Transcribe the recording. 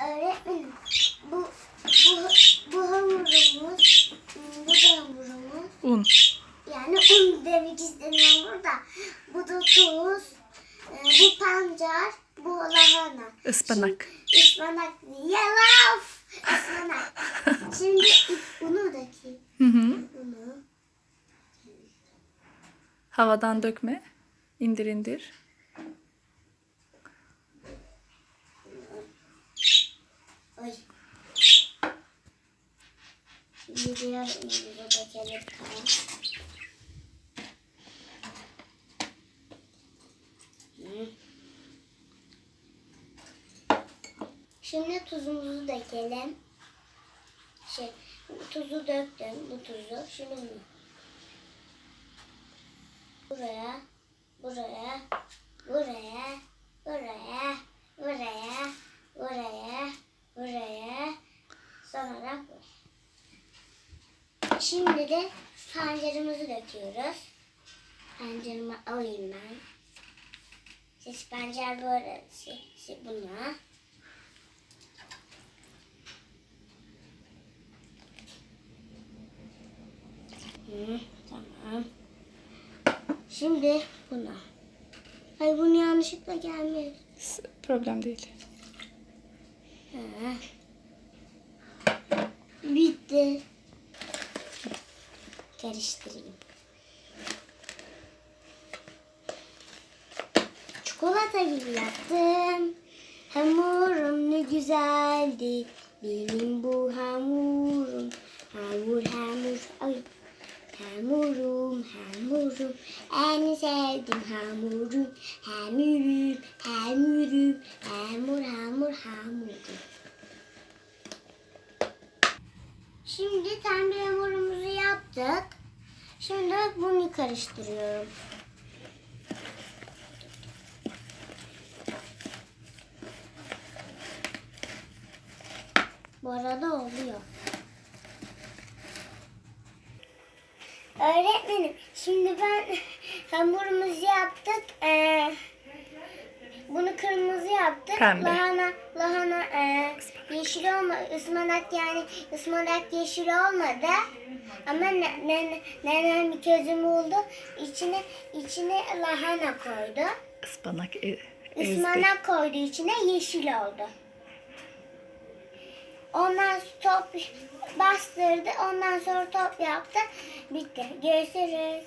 Öğretmenim bu bu bu hamurumuz bu da hamurumuz. Un. Yani un demek istemiyorum burada. Bu da tuz. e, bu pancar. Bu lahana. Ispanak. Ispanak. Yalaf. Ispanak. Şimdi bunu dökeyim. Hı hı. Bunu. Havadan dökme. İndir indir. Oy. Şimdi Şimdi tuzumuzu dökelim. Şey, tuzu döktüm, bu tuzu. Şimdi buraya, buraya, buraya, buraya, buraya, buraya, sonra buraya. Şimdi de pancarımızı döküyoruz. Pancarımı alayım ben. Siz pancar böyle, siz, siz buna. Hı, tamam. Şimdi buna. Ay bunu yanlışlıkla gelmiş. S- Problem değil. Ha. Bitti. Karıştırayım. Çikolata gibi yaptım. Hamurum ne güzeldi. Benim bu hamurum. Hamur hamur. Ay. Hamurum, hamurum, en sevdim hamurum, hamurum, hamurum, hamur, hamur, hamurum. Şimdi pembe hamurumuzu yaptık. Şimdi bunu karıştırıyorum. Bu arada oluyor. Öğretmenim, şimdi ben hamurumuzu yaptık. Ee, bunu kırmızı yaptık. Pembe. Lahana, lahana e, yeşil olma, ıspanak yani ıspanak yeşil olmadı. Ama ne, ne, nenem bir çözüm buldu. İçine, içine lahana koydu. Ispanak e- ezdi. Ispanak koydu içine yeşil oldu. Ondan top bastırdı. Ondan sonra top yaptı. Bitti. Görüşürüz.